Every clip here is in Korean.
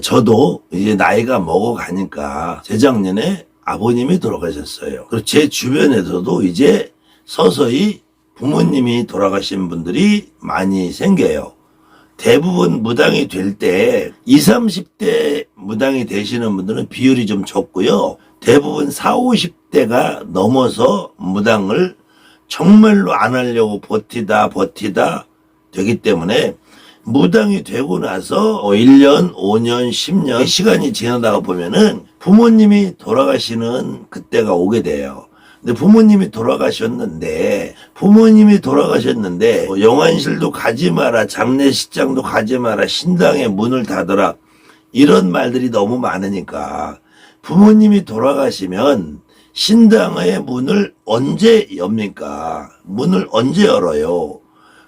저도 이제 나이가 먹어가니까 재작년에 아버님이 돌아가셨어요. 그리고 제 주변에서도 이제 서서히 부모님이 돌아가신 분들이 많이 생겨요. 대부분 무당이 될 때 20, 30대 무당이 되시는 분들은 비율이 좀 적고요. 대부분 40, 50대가 넘어서 무당을 정말로 안 하려고 버티다 버티다 되기 때문에 무당이 되고 나서 1년, 5년, 10년 시간이 지나다가 보면은 부모님이 돌아가시는 그때가 오게 돼요. 근데 부모님이 돌아가셨는데 부모님이 돌아가셨는데 뭐 영안실도 가지 마라 장례식장도 가지 마라 신당의 문을 닫아라 이런 말들이 너무 많으니까 부모님이 돌아가시면 신당의 문을 언제 엽니까? 문을 언제 열어요?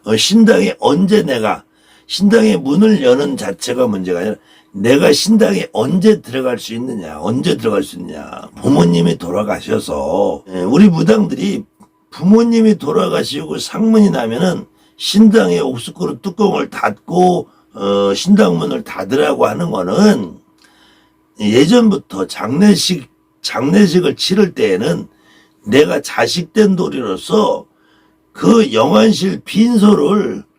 어, 신당에 언제 내가 신당의 문을 여는 자체가 문제가 아니라 내가 신당에 언제 들어갈 수 있느냐, 언제 들어갈 수 있느냐. 부모님이 돌아가셔서 예, 우리 무당들이 부모님이 돌아가시고 상문이 나면은 신당의 옥수그릇 뚜껑을 닫고 어, 신당 문을 닫으라고 하는 거는 예전부터 장례식 장례식을 치를 때에는 내가 자식된 도리로서 그 영안실 빈소를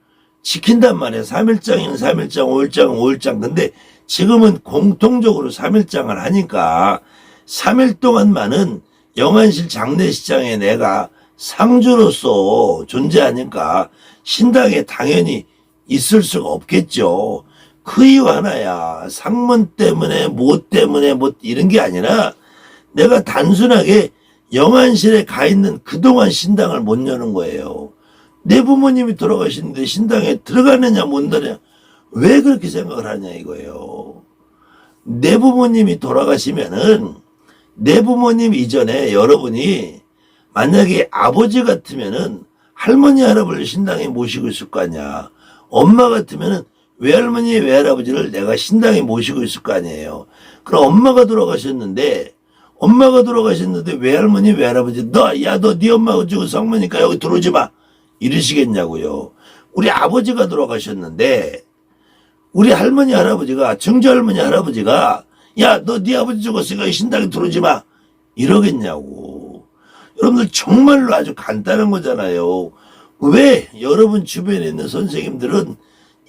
지킨단 말이에요. 3일장이면 3일장, 5일장은 5일장. 근데 지금은 공통적으로 3일장을 하니까 3일 동안만은 영안실 장례식장에 내가 상주로서 존재하니까 신당에 당연히 있을 수가 없겠죠. 그 이유 하나야. 상문 때문에, 뭐 때문에, 뭐 이런 게 아니라 내가 단순하게 영안실에 가 있는 그동안 신당을 못 여는 거예요. 내 부모님이 돌아가시는데 신당에 들어가느냐 못 들어가냐 왜 그렇게 생각을 하냐 이거예요. 내 부모님이 돌아가시면은 내 부모님 이전에 여러분이 만약에 아버지 같으면은 할머니 할아버지 신당에 모시고 있을 거 아니야. 엄마 같으면은 외할머니 외할아버지를 내가 신당에 모시고 있을 거 아니에요. 그럼 엄마가 돌아가셨는데 엄마가 돌아가셨는데 외할머니 외할아버지 너 야 너 네 엄마가 죽은 성모니까 여기 들어오지 마 이러시겠냐고요. 우리 아버지가 돌아가셨는데 우리 할머니 할아버지가 증조 할머니 할아버지가 야 너 네 아버지 죽었으니까 이 신당에 들어오지 마 이러겠냐고. 여러분들 정말로 아주 간단한 거잖아요. 왜 여러분 주변에 있는 선생님들은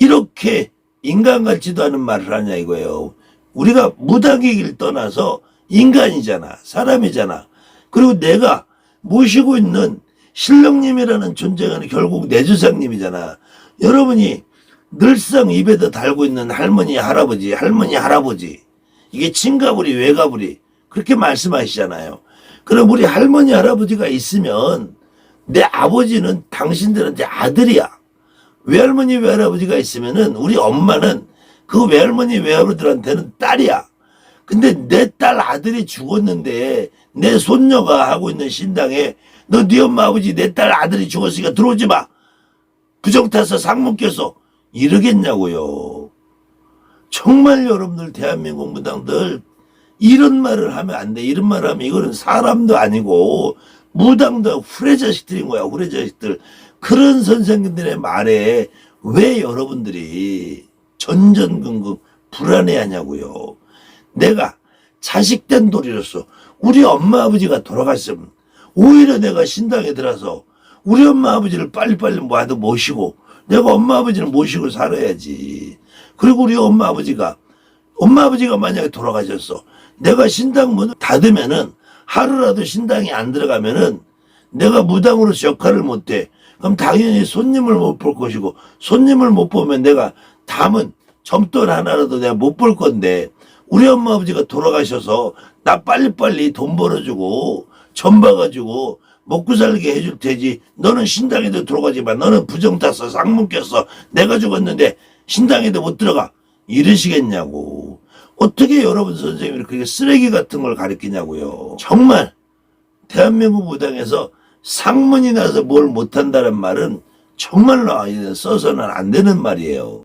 이렇게 인간 같지도 않은 말을 하냐 이거예요. 우리가 무당이길 떠나서 인간이잖아. 사람이잖아. 그리고 내가 모시고 있는 신령님이라는 존재가 결국 내 조상님이잖아. 여러분이 늘상 입에다 달고 있는 할머니, 할아버지, 할머니, 할아버지. 이게 친가부리, 외가부리. 그렇게 말씀하시잖아요. 그럼 우리 할머니, 할아버지가 있으면 내 아버지는 당신들한테 아들이야. 외할머니, 외할아버지가 있으면은 우리 엄마는 그 외할머니, 외할아버지들한테는 딸이야. 근데 내 딸 아들이 죽었는데 내 손녀가 하고 있는 신당에 너 네 엄마 아버지 내 딸 아들이 죽었으니까 들어오지 마. 부정 타서 상문 껴서 이러겠냐고요. 정말 여러분들 대한민국 무당들 이런 말을 하면 안 돼. 이런 말을 하면 이거는 사람도 아니고 무당도 후레 자식들인 거야. 후레 자식들. 그런 선생님들의 말에 왜 여러분들이 전전긍긍 불안해하냐고요. 내가 자식된 도리로서 우리 엄마 아버지가 돌아갔으면 오히려 내가 신당에 들어서 우리 엄마 아버지를 빨리빨리 모아도 모시고 내가 엄마 아버지를 모시고 살아야지. 그리고 우리 엄마 아버지가 엄마 아버지가 만약에 돌아가셨어. 내가 신당 문을 닫으면은 하루라도 신당에 안 들어가면은 내가 무당으로서 역할을 못해. 그럼 당연히 손님을 못 볼 것이고 손님을 못 보면 내가 담은 점돈 하나라도 내가 못 볼 건데 우리 엄마 아버지가 돌아가셔서 나 빨리빨리 돈 벌어주고 전 봐가지고 먹고 살게 해줄 테지. 너는 신당에도 들어가지 마. 너는 부정 탔어. 쌍문 꼈어. 내가 죽었는데 신당에도 못 들어가. 이러시겠냐고. 어떻게 여러분 선생님이 그렇게 쓰레기 같은 걸 가르치냐고요. 정말 대한민국 무당에서 상문이 나서 뭘 못한다는 말은 정말로 써서는 안 되는 말이에요